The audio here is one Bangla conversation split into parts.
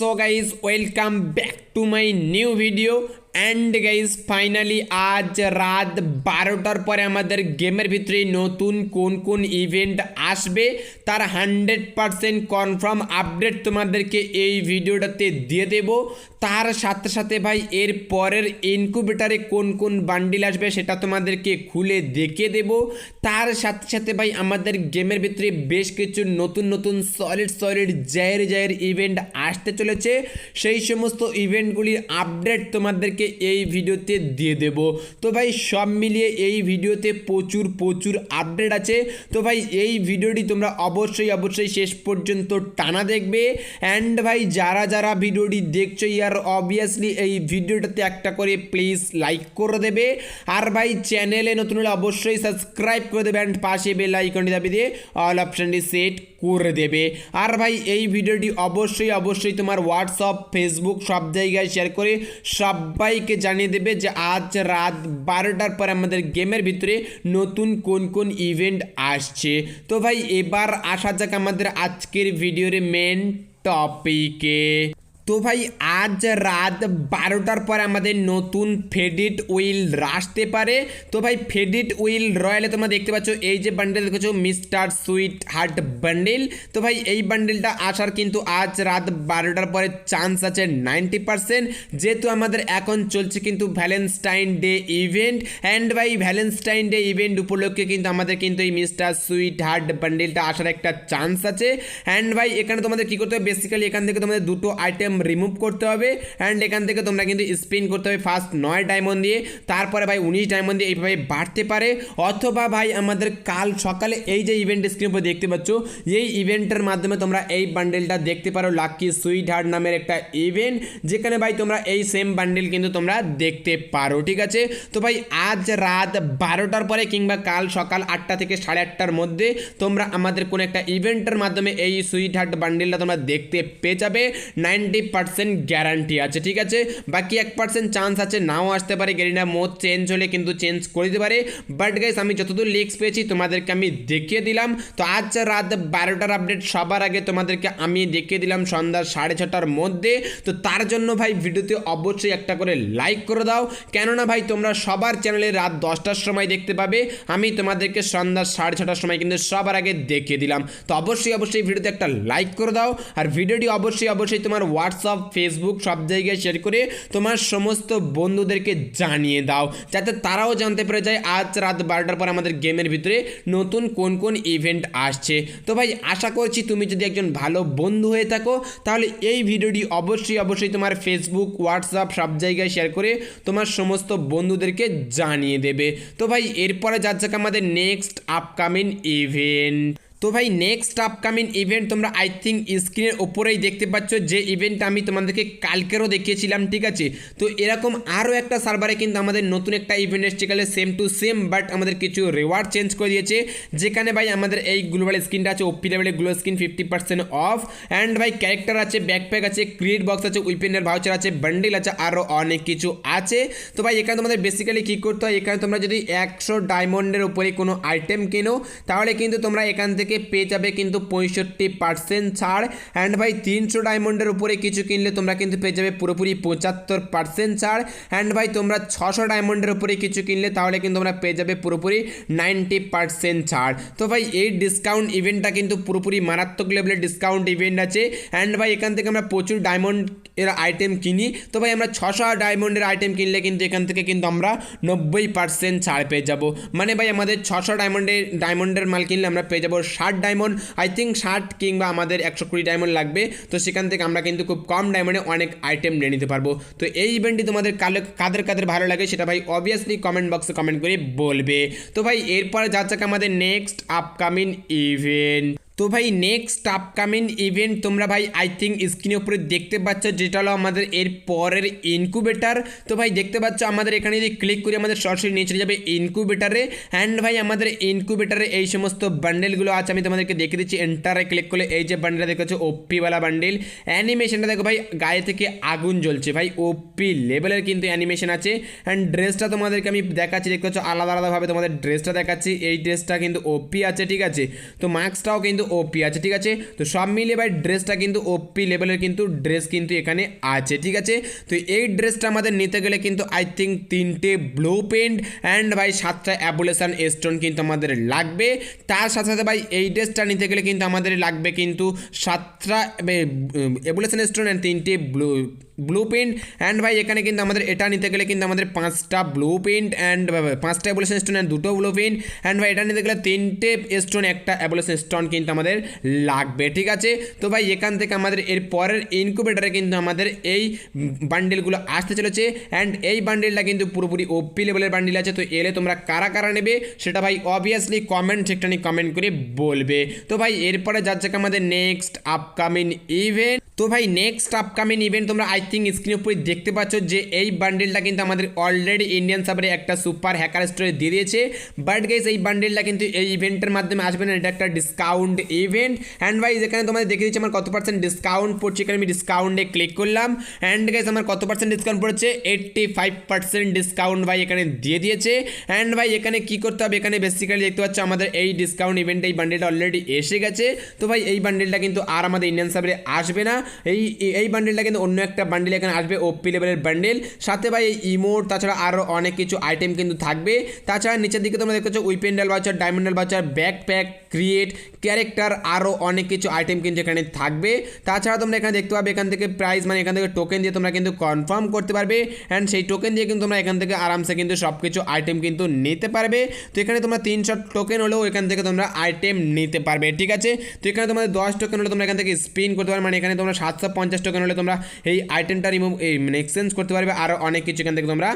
So guys, welcome back to my new video. And guys finally আজ রাত বারোটার পরে আমাদের গেমের ভিতরে নতুন কোন কোন ইভেন্ট আসবে তার হান্ড্রেড পারসেন্ট কনফার্ম আপডেট তোমাদেরকে এই ভিডিওটাতে দিয়ে দেব তার সাথে সাথে ভাই এর পরের ইনকুবেটারে কোন কোন বান্ডিল আসবে সেটা তোমাদেরকে খুলে দেখে দেব তার সাথে সাথে ভাই আমাদের গেমের ভিতরে বেশ কিছু নতুন নতুন সলিড সলিড জায়ের জায়ের ইভেন্ট আসতে চলেছে সেই সমস্ত ইভেন্টগুলির আপডেট তোমাদেরকে আপনাদেরকে এই ভিডিওতে দিয়ে দেব তো ভাই সব মিলিয়ে এই ভিডিওতে প্রচুর প্রচুর আপডেট আছে তো ভাই এই ভিডিওটি তোমরা অবশ্যই অবশ্যই শেষ পর্যন্ত টানা দেখবে অ্যান্ড ভাই যারা যারা ভিডিওটি দেখছো ইয়ার অবভিয়াসলি এই ভিডিওটাতে একটা করে প্লিজ লাইক করে দেবে আর ভাই চ্যানেলে নতুন হলে অবশ্যই সাবস্ক্রাইব করে দেবে অ্যান্ড পাশে বেল আইকনটি দাবি দিয়ে অল অপশানটি সেট করে দেবে আর ভাই এই ভিডিওটি অবশ্যই অবশ্যই তোমার হোয়াটসঅ্যাপ ফেসবুক সব জায়গায় শেয়ার করে সবাই সবাইকে জানিয়ে দেবে যে আজ রাত বারোটার পর আমাদের গেমের ভিতরে নতুন কোন কোন ইভেন্ট আসছে তো ভাই এবার আসা যাক আমাদের আজকের ভিডিওর মেন টপিকে তো ভাই আজ রাত বারোটার পর আমাদের নতুন ফেডিট উইল আসতে পারে তো ভাই ফেডিট উইল রয়্যালে তোমরা দেখতে পাচ্ছ এই যে বান্ডেল দেখেছো মিস্টার সুইট হার্ট বান্ডেল তো ভাই এই বান্ডেলটা আসার কিন্তু আজ রাত বারোটার পরে চান্স আছে নাইনটি পারসেন্ট যেহেতু আমাদের এখন চলছে কিন্তু ভ্যালেন্টাইন ডে ইভেন্ট অ্যান্ড ভাই ভ্যালেন্সটাইন ডে ইভেন্ট উপলক্ষে কিন্তু আমাদের কিন্তু এই মিস্টার সুইট হার্ট বান্ডেলটা আসার একটা চান্স আছে অ্যান্ড ভাই এখানে তোমাদের কী করতে হবে বেসিক্যালি এখান থেকে তোমাদের দুটো আইটেম রিমুভ করতে হবে অ্যান্ড এখান থেকে তোমরা কিন্তু স্পিন করতে হবে ফার্স্ট নয় ডায়মন্ড দিয়ে তারপরে ভাই উনিশ ডায়মন্ড দিয়ে এইভাবে বাড়তে পারে অথবা ভাই আমাদের কাল সকালে এই যে ইভেন্ট স্ক্রিন উপর দেখতে পাচ্ছ এই ইভেন্টের মাধ্যমে তোমরা এই বান্ডেলটা দেখতে পারো লাকি সুইট হার্ট নামের একটা ইভেন্ট যেখানে ভাই তোমরা এই সেম বান্ডেল কিন্তু তোমরা দেখতে পারো ঠিক আছে তো ভাই আজ রাত বারোটার পরে কিংবা কাল সকাল আটটা থেকে সাড়ে আটটার মধ্যে তোমরা আমাদের কোনো একটা ইভেন্টের মাধ্যমে এই সুইট হার্ট বান্ডেলটা তোমরা দেখতে পেয়ে যাবে নাইনটি পার্সেন্ট গ্যারান্টি আছে ঠিক আছে বাকি এক পার্সেন্ট চান্স আছে নাও আসতে পারে গ্যারিনা মোদ চেঞ্জ হলে কিন্তু চেঞ্জ করে দিতে পারে বাট গাইস আমি যতদূর লিক্স পেয়েছি তোমাদেরকে আমি দেখিয়ে দিলাম তো আজ রাত বারোটার আপডেট সবার আগে তোমাদেরকে আমি দেখিয়ে দিলাম সন্ধ্যা সাড়ে ছটার মধ্যে তো তার জন্য ভাই ভিডিওতে অবশ্যই একটা করে লাইক করে দাও কেননা ভাই তোমরা সবার চ্যানেলে রাত দশটার সময় দেখতে পাবে আমি তোমাদেরকে সন্ধ্যা সাড়ে ছটার সময় কিন্তু সবার আগে দেখিয়ে দিলাম তো অবশ্যই অবশ্যই ভিডিওতে একটা লাইক করে দাও আর ভিডিওটি অবশ্যই অবশ্যই তোমার হোয়াটসঅ্যাপ ফেসবুক ফেসবুক সব জায়গায় শেয়ার করে তোমার সমস্ত বন্ধুদেরকে জানিয়ে দাও যাতে তারাও জানতে পেরে যায় আজ রাত বারোটার পর আমাদের গেমের ভিতরে নতুন কোন কোন ইভেন্ট আসছে তো ভাই আশা করছি তুমি যদি একজন ভালো বন্ধু হয়ে থাকো তাহলে এই ভিডিওটি অবশ্যই অবশ্যই তোমার ফেসবুক হোয়াটসঅ্যাপ সব জায়গায় শেয়ার করে তোমার সমস্ত বন্ধুদেরকে জানিয়ে দেবে তো ভাই এরপরে যাচ্ছে আমাদের নেক্সট আপকামিং ইভেন্ট তো ভাই নেক্সট আপকামিং ইভেন্ট তোমরা আই থিঙ্ক স্ক্রিনের ওপরেই দেখতে পাচ্ছ যে ইভেন্টটা আমি তোমাদেরকে কালকেরও দেখিয়েছিলাম ঠিক আছে তো এরকম আরও একটা সার্ভারে কিন্তু আমাদের নতুন একটা ইভেন্ট এসছে গেলে সেম টু সেম বাট আমাদের কিছু রেওয়ার্ড চেঞ্জ করে দিয়েছে যেখানে ভাই আমাদের এই গ্লোবাল স্ক্রিনটা আছে ওপি লেভেলে glow screen fifty percent off and ভাই ক্যারেক্টার আছে ব্যাকপ্যাক আছে ক্রিয়েট বক্স আছে উইপেনের ভাউচার আছে বান্ডিল আছে আরও অনেক কিছু আছে তো ভাই এখানে তোমাদের বেসিক্যালি কী করতে হয় এখানে তোমরা যদি একশো ডায়মন্ডের উপরে কোনো আইটেম কেনো তাহলে কিন্তু তোমরা এখান থেকে থেকে পেয়ে যাবে কিন্তু পঁয়ষট্টি পার্সেন্ট ছাড় অ্যান্ড ভাই তিনশো ডায়মন্ডের উপরে কিছু কিনলে তোমরা কিন্তু পেয়ে যাবে পুরোপুরি পঁচাত্তর পার্সেন্ট ছাড় অ্যান্ড ভাই তোমরা ছশো ডায়মন্ডের উপরে কিছু কিনলে তাহলে কিন্তু তোমরা পেয়ে যাবে পুরোপুরি নাইনটি পার্সেন্ট ছাড় তো ভাই এই ডিসকাউন্ট ইভেন্টটা কিন্তু পুরোপুরি মারাত্মক লেভেলের ডিসকাউন্ট ইভেন্ট আছে অ্যান্ড ভাই এখান থেকে আমরা প্রচুর ডায়মন্ড এর আইটেম কিনি তো ভাই আমরা ছশো ডায়মন্ডের আইটেম কিনলে কিন্তু এখান থেকে কিন্তু আমরা নব্বই পার্সেন্ট ছাড় পেয়ে যাব মানে ভাই আমাদের ছশো ডায়মন্ডের ডায়মন্ডের মাল কিনলে আমরা পেয়ে যাবো ষাট ডায়মন্ড আই থিঙ্ক ষাট কিংবা আমাদের একশো কুড়ি ডায়মন্ড লাগবে তো সেখান থেকে আমরা কিন্তু খুব কম ডায়মন্ডে অনেক আইটেম নিয়ে নিতে পারবো তো এই ইভেন্টটি তোমাদের কালে কাদের কাদের ভালো লাগে সেটা ভাই অবভিয়াসলি কমেন্ট বক্সে কমেন্ট করে বলবে তো ভাই এরপর যা যাক আমাদের নেক্সট আপকামিং ইভেন্ট তো ভাই নেক্সট আপকামিং ইভেন্ট তোমরা ভাই আই থিঙ্ক স্ক্রিনের উপরে দেখতে পাচ্ছ যেটা হলো আমাদের এর পরের ইনকুবেটার তো ভাই দেখতে পাচ্ছ আমাদের এখানে যদি ক্লিক করে আমাদের সরাসরি নিয়ে চলে যাবে ইনকুবেটারে অ্যান্ড ভাই আমাদের ইনকুবেটারে এই সমস্ত বান্ডেলগুলো আছে আমি তোমাদেরকে দেখে দিচ্ছি এন্টারে ক্লিক করলে এই যে বান্ডেলটা দেখতে পাচ্ছ ওপিওয়ালা বান্ডেল অ্যানিমেশনটা দেখো ভাই গায়ে থেকে আগুন জ্বলছে ভাই ওপি লেভেলের কিন্তু অ্যানিমেশন আছে অ্যান্ড ড্রেসটা তোমাদেরকে আমি দেখাচ্ছি দেখতে পাচ্ছ আলাদা আলাদাভাবে তোমাদের ড্রেসটা দেখাচ্ছি এই ড্রেসটা কিন্তু ওপি আছে ঠিক আছে তো মাস্কটাও কিন্তু ওপি আছে ঠিক আছে তো সব মিলিয়ে ভাই ড্রেসটা কিন্তু ওপি লেভেলের কিন্তু ড্রেস কিন্তু এখানে আছে ঠিক আছে তো এই ড্রেসটা আমাদের নিতে গেলে কিন্তু আই থিঙ্ক তিনটে ব্লু পেন্ট অ্যান্ড ভাই সাতটা অ্যাবুলেশন স্টোন কিন্তু আমাদের লাগবে তার সাথে সাথে ভাই এই ড্রেসটা নিতে গেলে কিন্তু আমাদের লাগবে কিন্তু সাতটা অ্যাবুলেশন স্টোন অ্যান্ড তিনটে ব্লু ব্লু প্রিন্ট অ্যান্ড ভাই এখানে কিন্তু আমাদের এটা নিতে গেলে কিন্তু আমাদের পাঁচটা ব্লু প্রিন্ট অ্যান্ড পাঁচটা অ্যাবলেশন স্টোন অ্যান্ড দুটো ব্লু প্রিন্ট অ্যান্ড ভাই এটা নিতে গেলে তিনটে স্টোন একটা অ্যাবলেশন স্টোন কিন্তু আমাদের লাগবে ঠিক আছে তো ভাই এখান থেকে আমাদের এর পরের ইনকুবেটারে কিন্তু আমাদের এই বান্ডিলগুলো আসতে চলেছে অ্যান্ড এই বান্ডিলটা কিন্তু পুরোপুরি ওপি লেভেলের বান্ডিল আছে তো এলে তোমরা কারা কারা নেবে সেটা ভাই অবভিয়াসলি কমেন্ট নিয়ে কমেন্ট করে বলবে তো ভাই এরপরে যাচ্ছে আমাদের নেক্সট আপকামিং ইভেন্ট তো ভাই নেক্সট আপকামিং ইভেন্ট তোমরা আই থিঙ্ক স্ক্রিন উপরে দেখতে পাচ্ছ যে এই বান্ডেলটা কিন্তু আমাদের অলরেডি ইন্ডিয়ান সাবারে একটা সুপার হ্যাকার স্টোরে দিয়ে দিয়েছে বাট গাইস এই বান্ডেলটা কিন্তু এই ইভেন্টের মাধ্যমে আসবে না এটা একটা ডিসকাউন্ট ইভেন্ট অ্যান্ড গাইস এখানে তোমাদের দেখে দিচ্ছি আমার কত পার্সেন্ট ডিসকাউন্ট পড়ছে এখানে আমি ডিসকাউন্টে ক্লিক করলাম অ্যান্ড গাইস আমার কত পার্সেন্ট ডিসকাউন্ট পড়েছে এইট্টি ফাইভ পার্সেন্ট ডিসকাউন্ট ভাই এখানে দিয়ে দিয়েছে অ্যান্ড ভাই এখানে কি করতে হবে এখানে বেসিক্যালি দেখতে পাচ্ছ আমাদের এই ডিসকাউন্ট ইভেন্ট এই বান্ডেলটা অলরেডি এসে গেছে তো ভাই এই বান্ডেলটা কিন্তু আর আমাদের ইন্ডিয়ান সাবারে আসবে না এই এই বান্ডেলটা কিন্তু অন্য একটা বান্ডিল এখানে আসবে ওপি লেভেলের বান্ডিল সাথে ভাই ইমোট তাছাড়া আরও অনেক কিছু আইটেম কিন্তু থাকবে তাছাড়া নিচের দিকে তোমরা দেখতে পাচ্ছ উইপেন্ডাল বাচ্চার ডায়মন্ডাল বাচ্চার ব্যাকপ্যাক ক্রিয়েট ক্যারেক্টার আরও অনেক কিছু আইটেম কিন্তু এখানে থাকবে তাছাড়া তোমরা এখানে দেখতে পাবে এখান থেকে প্রাইস মানে এখান থেকে টোকেন দিয়ে তোমরা কিন্তু কনফার্ম করতে পারবে অ্যান্ড সেই টোকেন দিয়ে কিন্তু তোমরা এখান থেকে আরামসে কিন্তু সব কিছু আইটেম কিন্তু নিতে পারবে তো এখানে তোমরা তিনশো টোকেন হলেও এখান থেকে তোমরা আইটেম নিতে পারবে ঠিক আছে তো এখানে তোমাদের দশ টোকেন হলে তোমরা এখান থেকে স্পিন করতে পারবে মানে এখানে তোমরা সাতশো পঞ্চাশ টোকেন হলে তোমরা এই আইটেমটা রিমুভ এই মানে এক্সচেঞ্জ করতে পারবে আরও অনেক কিছু এখান থেকে তোমরা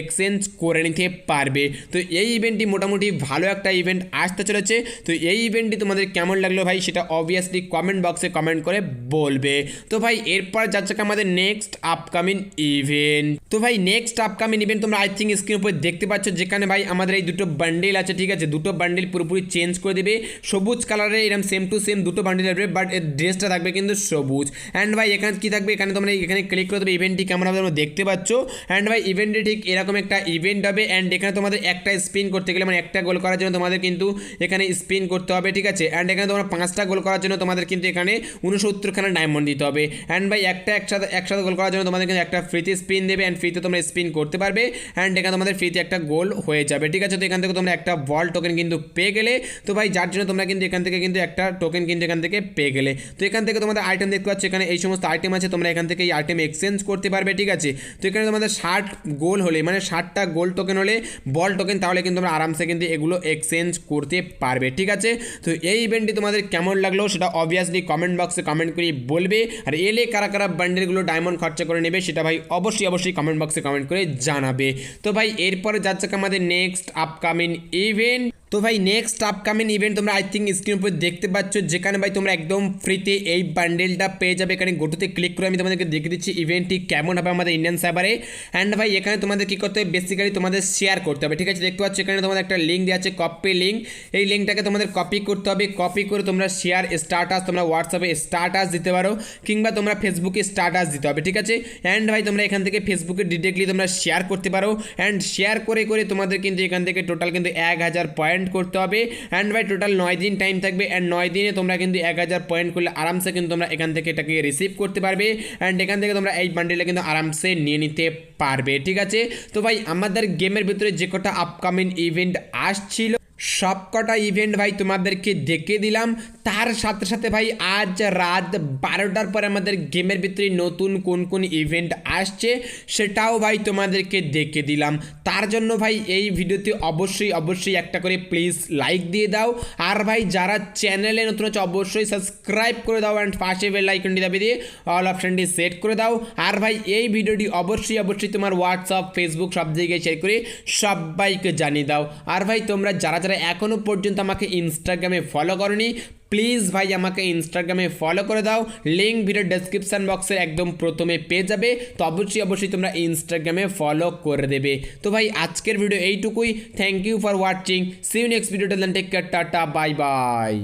এক্সচেঞ্জ করে নিতে পারবে তো এই ইভেন্টটি মোটামুটি ভালো একটা ইভেন্ট আসতে চলেছে তো এই ইভেন্টটি তোমাদের কেমন লাগলো ভাই সেটা অবভিয়াসলি কমেন্ট বক্সে কমেন্ট করে বলবে তো ভাই এরপর যাচ্ছে আমাদের নেক্সট আপকামিং ইভেন্ট তো ভাই নেক্সট আপকামিং ইভেন্ট তোমরা আই থিঙ্ক স্ক্রিন উপরে দেখতে পাচ্ছ যেখানে ভাই আমাদের এই দুটো বান্ডেল আছে ঠিক আছে দুটো বান্ডেল পুরোপুরি চেঞ্জ করে দেবে সবুজ কালারে এরকম সেম টু সেম দুটো বান্ডেল আসবে বাট এর ড্রেসটা থাকবে কিন্তু সবুজ অ্যান্ড ভাই এখানে কী থাকবে এখানে তোমরা এখানে ক্লিক করে তোমরা ইভেন্টটি কেমন তোমরা দেখতে পাচ্ছ অ্যান্ড ভাই ইভেন্টটি ঠিক এরকম একটা ইভেন্ট হবে অ্যান্ড এখানে তোমাদের একটা স্পিন করতে গেলে মানে একটা গোল করার জন্য তোমাদের কিন্তু এখানে স্পিন করতে হবে ঠিক আছে অ্যান্ড এখানে তোমরা পাঁচটা গোল করার জন্য তোমাদের কিন্তু এখানে উনসত্তরখানা ডায়মন্ড দিতে হবে অ্যান্ড ভাই একটা একসাথে একসাথে গোল করার জন্য তোমাদের কিন্তু একটা ফ্রিতে স্পিন দেবে অ্যান্ড ফ্রিতে তোমরা স্পিন করতে পারবে অ্যান্ড এখানে তোমাদের ফ্রিতে একটা গোল হয়ে যাবে ঠিক আছে তো এখান থেকে তোমরা একটা বল টোকেন কিন্তু পেয়ে গেলে তো ভাই যার জন্য তোমরা কিন্তু এখান থেকে কিন্তু একটা টোকেন কিন্তু এখান থেকে পেয়ে গেলে তো এখান থেকে তোমাদের আইটেম দেখতে পাচ্ছ এখানে এই সমস্ত আইটেম আছে তোমরা এখান থেকে এই আইটেম এক্সচেঞ্জ করতে পারবে ঠিক আছে তো এখানে তোমাদের ষাট গোল হলে মানে ষাটটা গোল টোকেন হলে বল টোকেন তাহলে কিন্তু তোমরা আরামসে কিন্তু এগুলো এক্সচেঞ্জ করতে পারবে ঠিক আছে তো এই ইভেন্টটি তোমাদের কেমন লাগলো সেটা অবভিয়াসলি কমেন্ট বক্সে কমেন্ট করে বলবে আর এলে কারা কারা বান্ডেলগুলো ডায়মন্ড খরচা করে নেবে সেটা ভাই অবশ্যই অবশ্যই কমেন্ট বক্সে কমেন্ট করে জানাবে তো ভাই এরপরে যাচ্ছে আমাদের নেক্সট আপকামিং ইভেন্ট তো ভাই নেক্সট আপকামিং ইভেন্ট তোমরা আই থিঙ্ক স্ক্রিন উপরে দেখতে পাচ্ছ যেখানে ভাই তোমরা একদম ফ্রিতে এই বান্ডেলটা পেয়ে যাবে এখানে গোটুতে ক্লিক করে আমি তোমাদেরকে দেখে দিচ্ছি ইভেন্টটি কেমন হবে আমাদের ইন্ডিয়ান সাইবারে অ্যান্ড ভাই এখানে তোমাদের কী করতে হবে বেসিক্যালি তোমাদের শেয়ার করতে হবে ঠিক আছে দেখতে পাচ্ছ এখানে তোমাদের একটা লিঙ্ক দেওয়া আছে কপি লিঙ্ক এই লিঙ্কটাকে তোমাদের কপি করতে হবে কপি করে তোমরা শেয়ার স্টার্টাস তোমরা হোয়াটসঅ্যাপে স্টাটাস দিতে পারো কিংবা তোমরা ফেসবুকে স্টাটাস দিতে হবে ঠিক আছে অ্যান্ড ভাই তোমরা এখান থেকে ফেসবুকে ডিটেক্টলি তোমরা শেয়ার করতে পারো অ্যান্ড শেয়ার করে করে তোমাদের কিন্তু এখান থেকে টোটাল কিন্তু এক হাজার পয়েন্ট অ্যান্ড করতে হবে অ্যান্ড ভাই টোটাল নয় দিন টাইম থাকবে অ্যান্ড নয় দিনে তোমরা কিন্তু এক হাজার পয়েন্ট করলে আরামসে কিন্তু তোমরা এখান থেকে এটাকে রিসিভ করতে পারবে অ্যান্ড এখান থেকে তোমরা এই বান্ডেলটা কিন্তু আরামসে নিয়ে নিতে পারবে ঠিক আছে তো ভাই আমাদের গেমের ভিতরে যে কটা আপকামিং ইভেন্ট আসছিল সবকটা ইভেন্ট ভাই তোমাদেরকে দেখে দিলাম তার সাথে সাথে ভাই আজ রাত বারোটার পরে আমাদের গেমের ভিতরে নতুন কোন কোন ইভেন্ট আসছে সেটাও ভাই তোমাদেরকে দেখে দিলাম তার জন্য ভাই এই ভিডিওতে অবশ্যই অবশ্যই একটা করে প্লিজ লাইক দিয়ে দাও আর ভাই যারা চ্যানেলে নতুন আছে অবশ্যই সাবস্ক্রাইব করে দাও অ্যান্ড পাশে বেল আইকনটি দাবি দিয়ে অল অপশানটি সেট করে দাও আর ভাই এই ভিডিওটি অবশ্যই অবশ্যই তোমার হোয়াটসঅ্যাপ ফেসবুক সব জায়গায় শেয়ার করে সব্বাইকে জানিয়ে দাও আর ভাই তোমরা যারা যারা যারা এখনও পর্যন্ত আমাকে ইনস্টাগ্রামে ফলো করনি প্লিজ ভাই আমাকে ইনস্টাগ্রামে ফলো করে দাও লিঙ্ক ভিডিও ডেসক্রিপশান বক্সের একদম প্রথমে পেয়ে যাবে তো অবশ্যই অবশ্যই তোমরা ইনস্টাগ্রামে ফলো করে দেবে তো ভাই আজকের ভিডিও এইটুকুই thank you for watching see you next video take care tata bye by